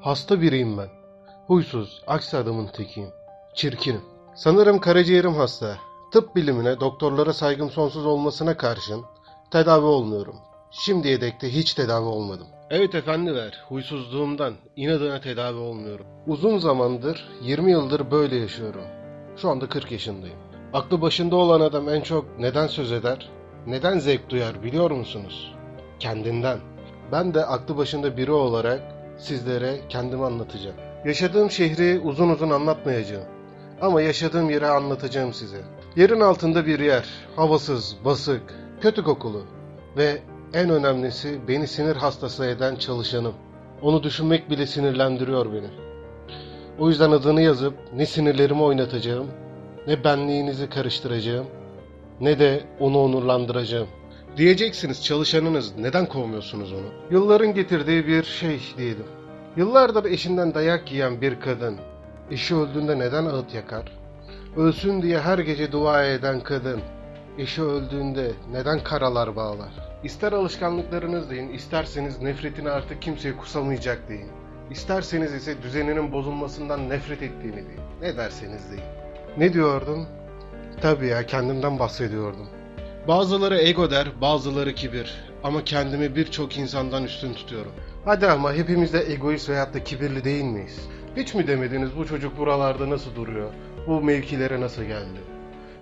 Hasta biriyim ben. Huysuz, aksi adamın tekiyim. Çirkinim. Sanırım karaciğerim hasta. Tıp bilimine, doktorlara saygım sonsuz olmasına karşın tedavi olmuyorum. Şimdiye dek de hiç tedavi olmadım. Evet efendiler, huysuzluğumdan inadına tedavi olmuyorum. Uzun zamandır, 20 yıldır böyle yaşıyorum. Şu anda 40 yaşındayım. Aklı başında olan adam en çok neden söz eder, neden zevk duyar biliyor musunuz? Kendinden. Ben de aklı başında biri olarak sizlere kendimi anlatacağım. Yaşadığım şehri uzun uzun anlatmayacağım. Ama yaşadığım yeri anlatacağım size. Yerin altında bir yer, havasız, basık, kötü kokulu ve en önemlisi beni sinir hastası eden çalışanım. Onu düşünmek bile sinirlendiriyor beni. O yüzden adını yazıp ne sinirlerimi oynatacağım, ne benliğinizi karıştıracağım, ne de onu onurlandıracağım. Diyeceksiniz çalışanınız neden kovmuyorsunuz onu? Yılların getirdiği bir şey diyelim. Yıllardır eşinden dayak yiyen bir kadın, eşi öldüğünde neden ağıt yakar? Ölsün diye her gece dua eden kadın, eşi öldüğünde neden karalar bağlar? İster alışkanlıklarınız deyin, isterseniz nefretini artık kimseye kusamayacak deyin. İsterseniz ise düzeninin bozulmasından nefret ettiğini deyin. Ne derseniz deyin. Ne diyordum? Tabii ya kendimden bahsediyordum. Bazıları ego der, bazıları kibir. Ama kendimi birçok insandan üstün tutuyorum. Hadi ama hepimiz de egoist veyahut da kibirli değil miyiz? Hiç mi demediniz bu çocuk buralarda nasıl duruyor? Bu mevkilere nasıl geldi?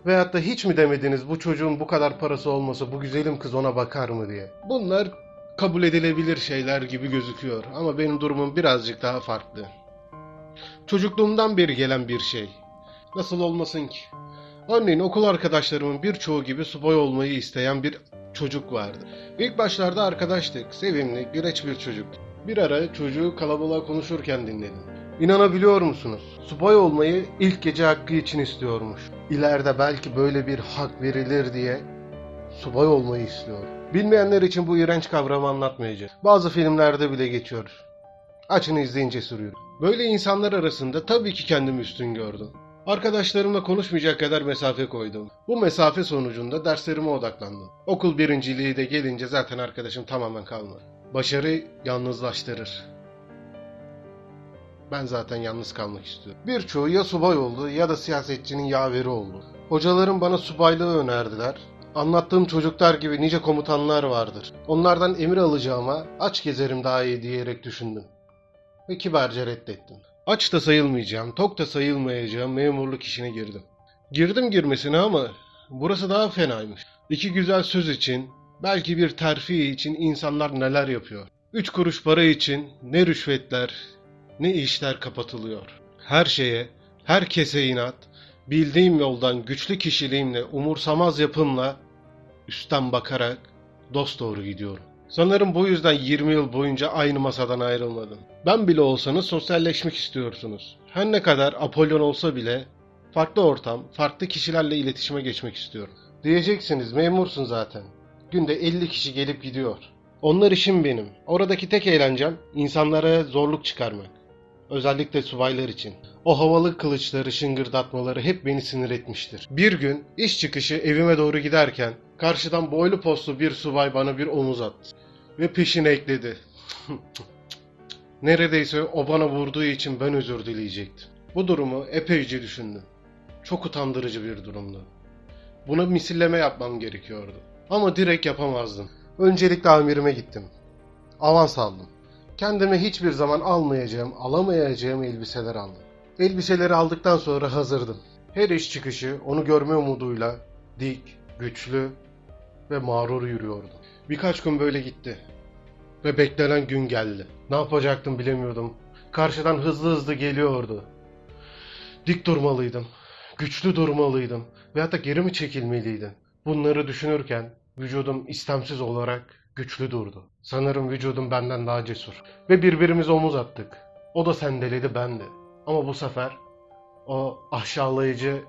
Veyahut da hiç mi demediniz bu çocuğun bu kadar parası olmasa bu güzelim kız ona bakar mı diye? Bunlar kabul edilebilir şeyler gibi gözüküyor ama benim durumum birazcık daha farklı. Çocukluğumdan beri gelen bir şey. Nasıl olmasın ki? Örneğin okul arkadaşlarımın birçoğu gibi subay olmayı isteyen bir çocuk vardı. İlk başlarda arkadaştık, sevimli, güreç bir çocuktu. Bir ara çocuğu kalabalığa konuşurken dinledim. İnanabiliyor musunuz? Subay olmayı ilk gece hakkı için istiyormuş. İleride belki böyle bir hak verilir diye subay olmayı istiyor. Bilmeyenler için bu iğrenç kavramı anlatmayacağım. Bazı filmlerde bile geçiyor. Açın izleyince sürüyor. Böyle insanlar arasında tabii ki kendimi üstün gördüm. Arkadaşlarımla konuşmayacak kadar mesafe koydum. Bu mesafe sonucunda derslerime odaklandım. Okul birinciliği de gelince zaten arkadaşım tamamen kalmadı. Başarı yalnızlaştırır. Ben zaten yalnız kalmak istiyorum. Birçoğu ya subay oldu ya da siyasetçinin yaveri oldu. Hocalarım bana subaylığı önerdiler. Anlattığım çocuklar gibi nice komutanlar vardır. Onlardan emir alacağıma aç gezerim daha iyi diyerek düşündüm. Ve kibarca reddettim. Aç da sayılmayacağım, tok da sayılmayacağım memurluk işine girdim. Girdim girmesine ama burası daha fenaymış. İki güzel söz için, belki bir terfi için insanlar neler yapıyor. Üç kuruş para için ne rüşvetler, ne işler kapatılıyor. Her şeye, herkese inat, bildiğim yoldan güçlü kişiliğimle, umursamaz yapımla, üstten bakarak dost doğru gidiyorum. Sanırım bu yüzden 20 yıl boyunca aynı masadan ayrılmadım. Ben bile olsanız sosyalleşmek istiyorsunuz. Her ne kadar Apollon olsa bile farklı ortam, farklı kişilerle iletişime geçmek istiyorum. Diyeceksiniz memursun zaten. Günde 50 kişi gelip gidiyor. Onlar işim benim. Oradaki tek eğlencem insanlara zorluk çıkarmak. Özellikle subaylar için. O havalı kılıçları şıngırdatmaları hep beni sinir etmiştir. Bir gün iş çıkışı evime doğru giderken karşıdan boylu postlu bir subay bana bir omuz attı. Ve peşine ekledi. Neredeyse o bana vurduğu için ben özür dileyecektim. Bu durumu epeyce düşündüm. Çok utandırıcı bir durumdu. Buna misilleme yapmam gerekiyordu. Ama direkt yapamazdım. Öncelikle amirime gittim. Avans aldım. Kendime hiçbir zaman almayacağım, alamayacağım elbiseler aldım. Elbiseleri aldıktan sonra hazırdım. Her iş çıkışı onu görme umuduyla dik, güçlü ve mağrur yürüyordum. Birkaç gün böyle gitti. Ve beklenen gün geldi. Ne yapacaktım bilemiyordum. Karşıdan hızlı hızlı geliyordu. Dik durmalıydım. Güçlü durmalıydım. Veyahut da geri mi çekilmeliydim? Bunları düşünürken vücudum istemsiz olarak güçlü durdu. Sanırım vücudum benden daha cesur. Ve birbirimize omuz attık. O da sendeledi ben de. Ama bu sefer o aşağılayıcı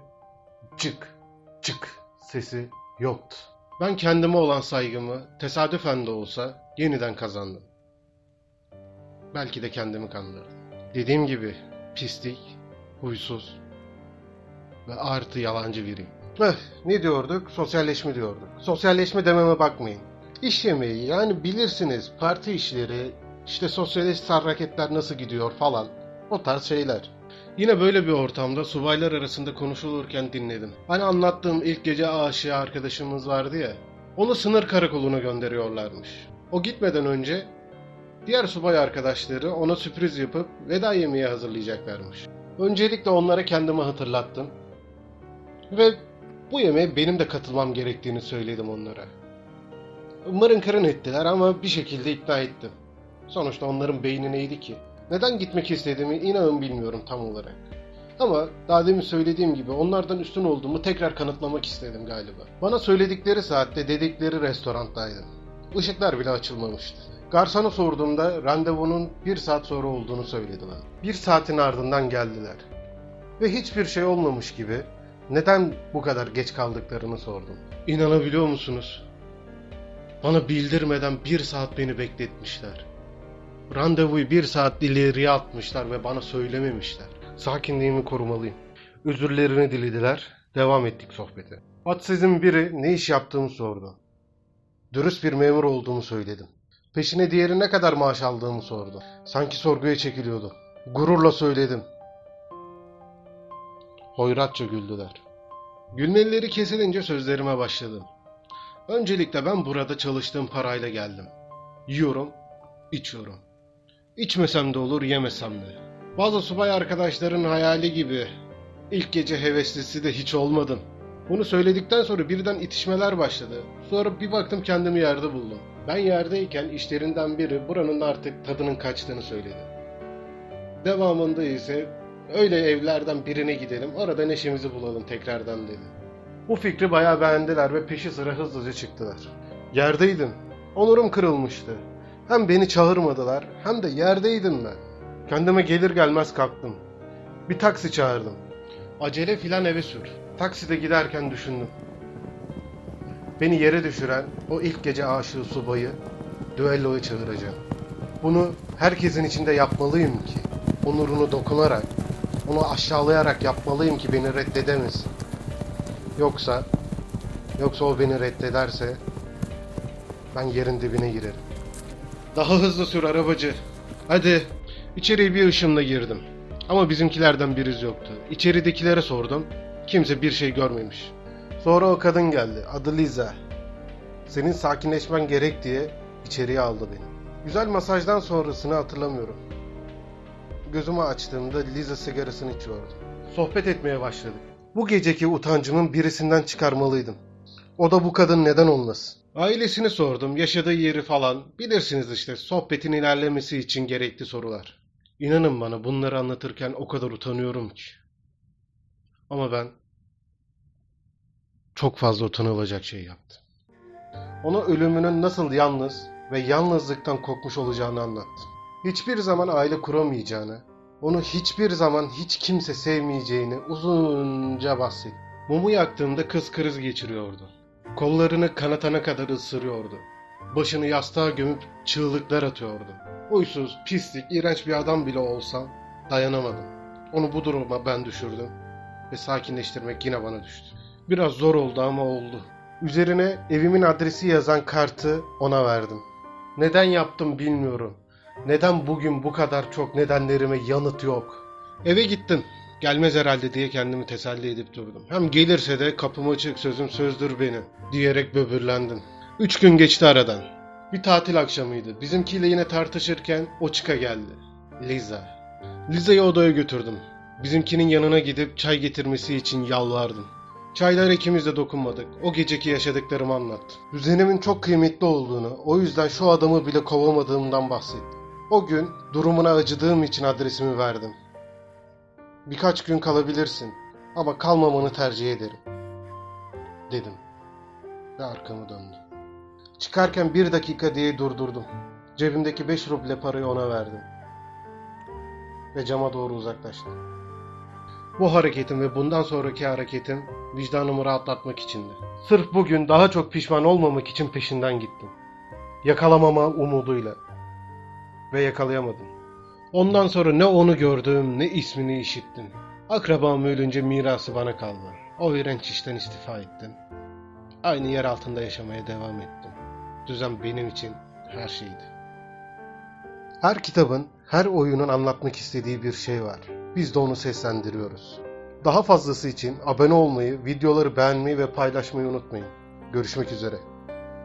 cık cık sesi yoktu. Ben kendime olan saygımı tesadüfen de olsa yeniden kazandım. Belki de kendimi kandırdım. Dediğim gibi pislik, huysuz ve artı yalancı biriyim. Eh, ne diyorduk? Sosyalleşme diyorduk. Sosyalleşme dememe bakmayın. İş yemeği yani bilirsiniz parti işleri, İşte sosyalist hareketler nasıl gidiyor falan. O tarz şeyler. Yine böyle bir ortamda subaylar arasında konuşulurken dinledim. Hani anlattığım ilk gece aşığı arkadaşımız vardı ya. Onu sınır karakoluna gönderiyorlarmış. O gitmeden önce diğer subay arkadaşları ona sürpriz yapıp veda yemeği hazırlayacaklarmış. Öncelikle onlara kendimi hatırlattım. Ve bu yemeğe benim de katılmam gerektiğini söyledim onlara. Mırın kırın ettiler ama bir şekilde ikna ettim. Sonuçta onların beyni neydi ki? Neden gitmek istediğimi inanın bilmiyorum tam olarak. Ama daha demin söylediğim gibi onlardan üstün olduğumu tekrar kanıtlamak istedim galiba. Bana söyledikleri saatte dedikleri restorandaydım. Işıklar bile açılmamıştı. Garsona sorduğumda randevunun bir saat sonra olduğunu söyledi bana. Bir saatin ardından geldiler. Ve hiçbir şey olmamış gibi neden bu kadar geç kaldıklarını sordum. İnanabiliyor musunuz? Bana bildirmeden bir saat beni bekletmişler. Randevuyu bir saat ileriye atmışlar ve bana söylememişler. Sakinliğimi korumalıyım. Özürlerini dilediler. Devam ettik sohbete. Atsizin biri ne iş yaptığımı sordu. Dürüst bir memur olduğumu söyledim. Peşine diğeri ne kadar maaş aldığımı sordu. Sanki sorguya çekiliyordu. Gururla söyledim. Hoyratça güldüler. Gülmeleri kesilince sözlerime başladım. Öncelikle ben burada çalıştığım parayla geldim. Yiyorum, içiyorum. İçmesem de olur, yemesem de. Bazı subay arkadaşların hayali gibi ilk gece heveslisi de hiç olmadım. Bunu söyledikten sonra birden itişmeler başladı. Sonra bir baktım kendimi yerde buldum. Ben yerdeyken işlerinden biri buranın artık tadının kaçtığını söyledi. Devamında ise öyle evlerden birine gidelim, orada neşemizi bulalım tekrardan dedi. Bu fikri bayağı beğendiler ve peşi sıra hızlıca çıktılar. Yerdeydim. Onurum kırılmıştı. Hem beni çağırmadılar hem de yerdeydim ben. Kendime gelir gelmez kalktım. Bir taksi çağırdım. Acele filan eve sür. Takside giderken düşündüm. Beni yere düşüren o ilk gece aşığı subayı düelloya çağıracağım. Bunu herkesin içinde yapmalıyım ki onurunu dokunarak, onu aşağılayarak yapmalıyım ki beni reddedemesin. Yoksa, yoksa o beni reddederse ben yerin dibine girerim. Daha hızlı sür arabacı. Hadi. İçeriye bir ışınla girdim. Ama bizimkilerden bir iz yoktu. İçeridekilere sordum. Kimse bir şey görmemiş. Sonra o kadın geldi. Adı Liza. Senin sakinleşmen gerek diye içeriye aldı beni. Güzel masajdan sonrasını hatırlamıyorum. Gözümü açtığımda Liza sigarasını içiyordu. Sohbet etmeye başladık. Bu geceki utancımın birisinden çıkarmalıydım. O da bu kadın neden olmasın? Ailesini sordum, yaşadığı yeri falan. Bilirsiniz işte sohbetin ilerlemesi için gerekli sorular. İnanın bana bunları anlatırken o kadar utanıyorum ki. Ama ben çok fazla utanılacak şey yaptım. Ona ölümünün nasıl yalnız ve yalnızlıktan korkmuş olacağını anlattım. Hiçbir zaman aile kuramayacağını, onu hiçbir zaman hiç kimse sevmeyeceğini uzunca bahsettim. Mumu yaktığımda kız kriz geçiriyordu. Kollarını kanatana kadar ısırıyordu. Başını yastığa gömüp çığlıklar atıyordu. Uysuz, pislik, iğrenç bir adam bile olsam dayanamadım. Onu bu duruma ben düşürdüm ve sakinleştirmek yine bana düştü. Biraz zor oldu ama oldu. Üzerine evimin adresi yazan kartı ona verdim. Neden yaptım bilmiyorum. Neden bugün bu kadar çok nedenlerime yanıt yok? Eve gittim. Gelmez herhalde diye kendimi teselli edip durdum. Hem gelirse de kapım açık sözüm sözdür benim diyerek böbürlendim. Üç gün geçti aradan. Bir tatil akşamıydı. Bizimkiyle yine tartışırken o çıka geldi. Liza. Liza'yı odaya götürdüm. Bizimkinin yanına gidip çay getirmesi için yalvardım. Çaylara ikimiz de dokunmadık. O geceki yaşadıklarımı anlattım. Düzenimin çok kıymetli olduğunu, o yüzden şu adamı bile kovamadığımdan bahsettim. O gün durumuna acıdığım için adresimi verdim. Birkaç gün kalabilirsin ama kalmamanı tercih ederim. Dedim ve arkamı döndüm. Çıkarken bir dakika diye durdurdum. Cebimdeki beş ruble parayı ona verdim. Ve cama doğru uzaklaştım. Bu hareketim ve bundan sonraki hareketim vicdanımı rahatlatmak içindi. Sırf bugün daha çok pişman olmamak için peşinden gittim. Yakalamama umuduyla. Ve yakalayamadım. Ondan sonra ne onu gördüm ne ismini işittim. Akrabam ölünce mirası bana kaldı. O iğrenç işten istifa ettim. Aynı yer altında yaşamaya devam ettim. Düzen benim için her şeydi. Her kitabın, her oyunun anlatmak istediği bir şey var. Biz de onu seslendiriyoruz. Daha fazlası için abone olmayı, videoları beğenmeyi ve paylaşmayı unutmayın. Görüşmek üzere.